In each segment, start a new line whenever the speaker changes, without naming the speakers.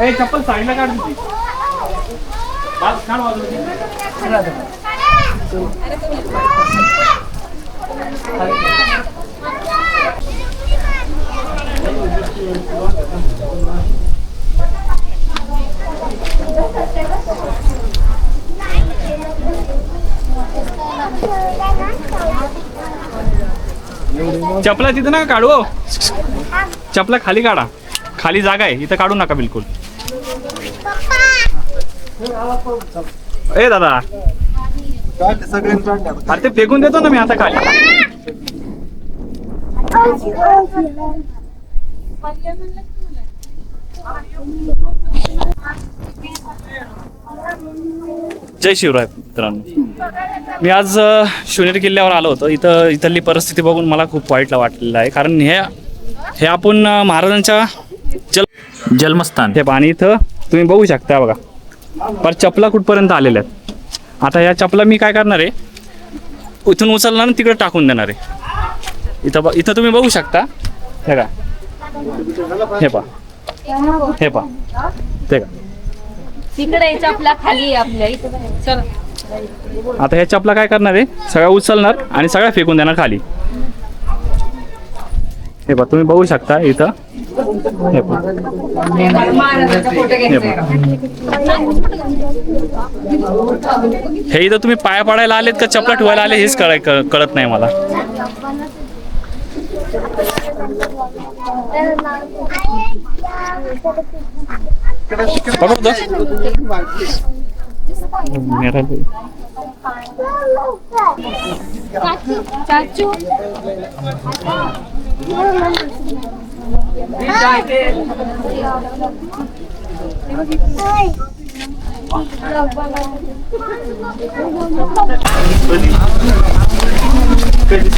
ए चप्पल साईडला काढ तुझी. बाज- छान चपला तिथं ना काढू हो. चपला खाली काढा. खाली जागा आहे इथं काढू नका बिलकुल. ए दादा. अरे ते फेकून देतो ना मी आता खाली. जय शिवराय मित्रांनो. मी आज शिवनेरी किल्ल्यावर आलो होतो. इथं इथली परिस्थिती बघून मला खूप वाईट वाटलेलं आहे. कारण हे हे आपण महाराजांच्या जल जन्मस्थान. हे पाणी इथं तुम्ही बघू शकता बघा. पर चपला कुठपर्यंत आलेल्या आहेत. आता या चपला मी काय करणार आहे? इथून उचलणार आणि तिकडे टाकून देणार आहे. इथं ब- इथं तुम्ही बघू शकता. हे का हे पा हे पा ते का
तिकडे चपला खाली आपल्या इथं.
आता ह्या चपला काय करणार आहे? सगळ्या उचलणार आणि सगळ्या फेकून देणार खाली. हे पहा तुम्ही बघू शकता इथं. हे पहा. हे इथं तुम्ही पाया पडायला आलेत का चपला ठेवायला आले हेच कळत नाही मला. पकडतो भी.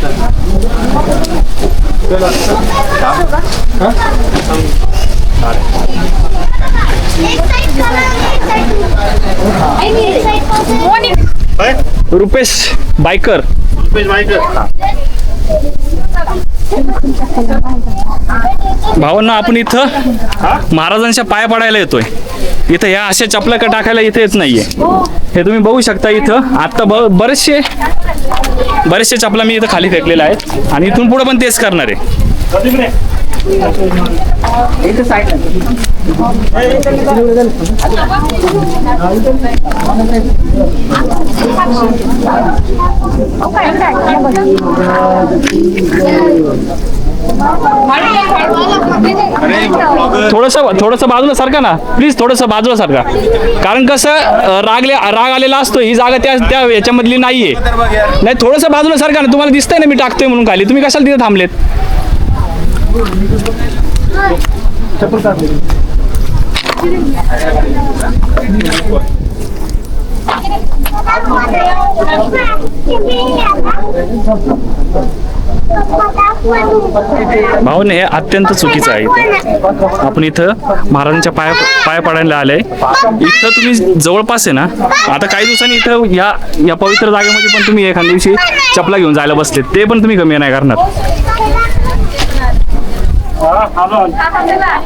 चाचू
रुपेश बायकर भावांना आपण इथं महाराजांच्या पाया पडायला येतोय. इथं ह्या अशा चपला का टाकायला इथे येत नाहीये. हे तुम्ही बघू शकता इथं. आता ब बरेचसे बरेचसे चपला मी इथं खाली फेकलेल्या आहेत. आणि इथून पुढे पण तेच करणार आहे. थोडंसं थोडंसं बाजूला सारखा ना. प्लीज थोडंसं बाजूला सारखा कारण कसं रागले राग आलेला असतो ही जागा त्या त्या याच्यामधली नाहीये. नाही थोडंसं बाजूला सारखा ना. तुम्हाला दिसतंय ना मी टाकतोय म्हणून खाली. तुम्ही कशाला तिथे थांबलेत? भाऊने हे अत्यंत चुकीचं आहे आपण इथं महाराजांच्या पाया पाया पडायला आलंय इथं तुम्ही जवळपास आहे ना? आता काही दिवसांनी इथं या या पवित्र जागेमध्ये पण तुम्ही एखाद्या दिवशी चपला घेऊन जायला बसले ते पण तुम्ही कमी नाही करणार. 好了好了。好了